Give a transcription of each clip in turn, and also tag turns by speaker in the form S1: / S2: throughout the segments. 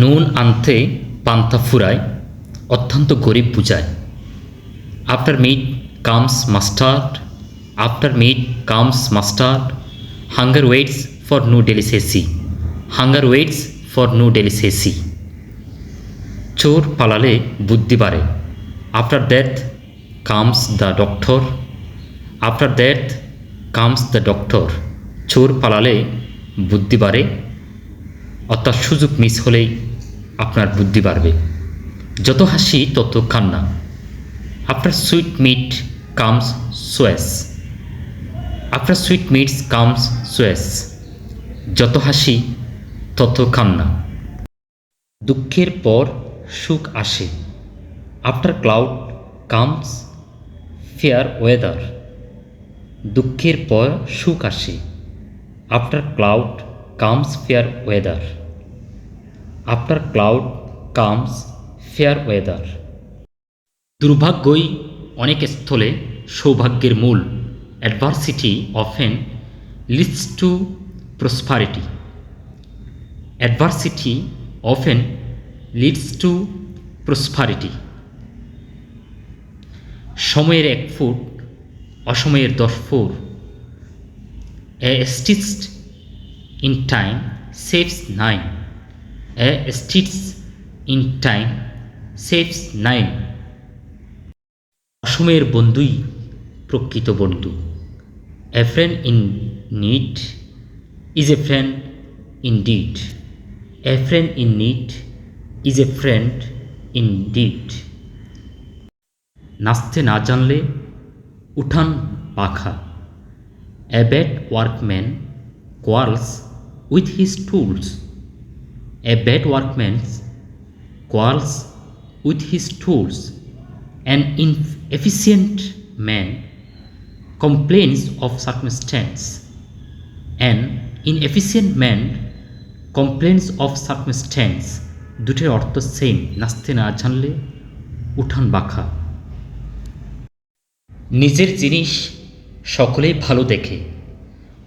S1: নুন আনতে পান্তা ফুরায়, অত্যন্ত গরিব বুঝায়। After meat comes mustard after meat comes mustard hunger waits for no delicacy hunger waits for no delicacy চোর পালালে বুদ্ধি বাড়ে। After death comes the doctor after death comes the doctor চোর পালালে বুদ্ধি বাড়ে অর্থাৎ সুযোগ মিস হলেই আপনার বুদ্ধি বাড়বে। যত হাসি, তত কান্না। After sweet meat comes sauce after sweet meats comes sauce যত হাসি, তত কান্না। দুঃখের পর সুখ আসে। After cloud comes fair weather দুঃখের পর সুখ আসে। After cloud comes fair weather after cloud comes fair weather দুর্ভাগ্যই অনেক স্থলে সৌভাগ্যের মূল adversity often leads to prosperity adversity often leads to prosperity সময়ের এক ফুট, অসময়ের দশ foot. A stitched in time saves nine stitch in time saves nine অসময়ের বন্ধুই প্রকৃত বন্ধু। A friend in need is a friend in deed a friend in need is a friend in deed নাচতে না জানলে উঠান পাখা। A bad workman quarrels with his tools a bad workman quarrels with his tools. An inefficient man complains of circumstance. An inefficient man complains of circumstance. দুটির অর্থ same নাচতে না জানলে উঠান বাঁকা নিজের জিনিস সকলেই ভালো দেখে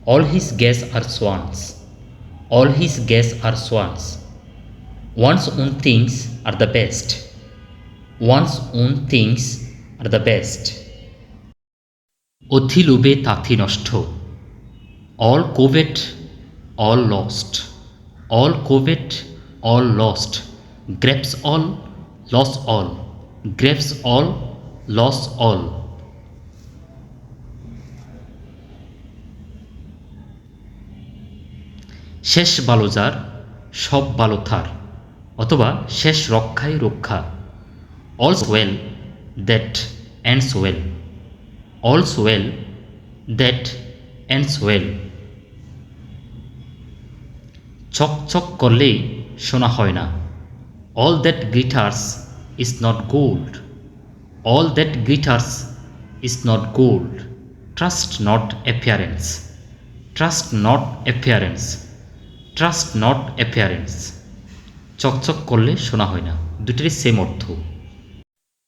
S1: all his geese are swans all his geese are swans one's own things are the best. One's own things are the best. অথি লোভে তাথি নষ্ট। All covet all lost all covet all lost grasp all loss all grasp all loss all শেষ ভালো যার সব ভালো থার অথবা শেষ রক্ষায় রক্ষা। All's well that ends well all's well that ends well চকচক করলেই শোনা হয় না। All that glitters is not gold all that glitters is not gold trust not appearance trust not appearance trust not appearance চকচক করলে শোনা হয় না। দুটিরই সেম অর্থ।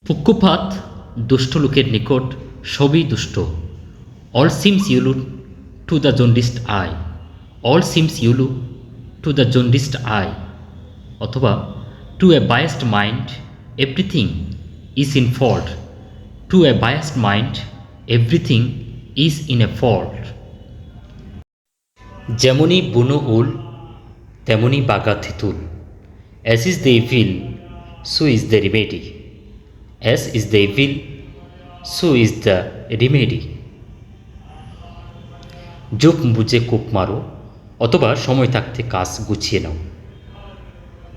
S1: পক্ষপাত দুষ্ট লোকের নিকট সবই দুষ্ট। All seems yellow to the jaundiced eye all seems yellow to the jaundiced eye অথবা to a biased mind everything is in fault to a biased mind everything is in a fault যেমনই বুনো উল তেমনই বাগা থেতুল। As is the evil, so is the remedy. As is the evil, so is the remedy. জোপ বুঝে কূপ মারো অথবা সময় থাকতে কাজ গুছিয়ে নাও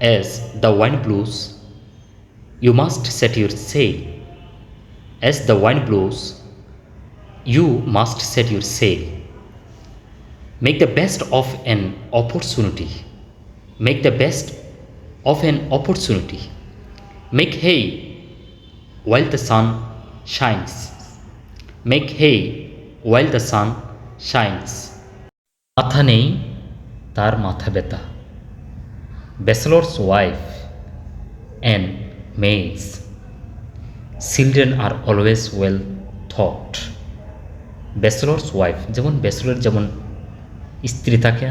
S1: as the wind blows you must set your sail as the wind blows you must set your sail make the best of an opportunity make the best of an opportunity. Make hay while the sun shines. Make hay while the sun shines. মাথা নেই তার মাথা ব্যথা bachelors wife and maids children are always well taught bachelors wife যেমন bachelor যেমন স্ত্রী থাকে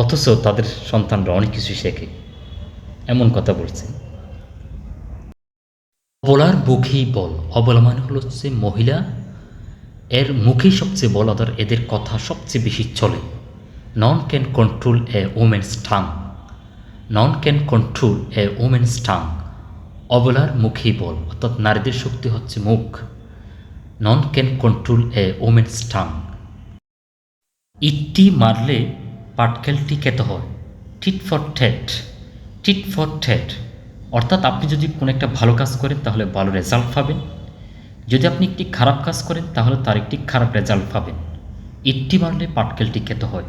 S1: অথচ তাদের সন্তানরা অনেক কিছু শেখে। এমন কথা বলছেন অবলার মুখেই বল। অবলা মানে হলো হচ্ছে মহিলা, এর মুখেই সবচেয়ে বল বলাদার এদের কথা সবচেয়ে বেশি চলে। None can control a women's tongue none can control a women's tongue অবলার মুখেই বল, অর্থাৎ নারীদের শক্তি হচ্ছে মুখ। None can control a women's tongue ইটটি মারলে পাটকেলটি খেতে হয়। টিট ফর ঠেট টিট ফর ঠেট অর্থাৎ আপনি যদি কোনো একটা ভালো কাজ করেন, তাহলে ভালো রেজাল্ট পাবেন। যদি আপনি একটি খারাপ কাজ করেন, তাহলে তার একটি খারাপ রেজাল্ট পাবেন। ইটটি মারলে পাটকেলটি খেতে হয়।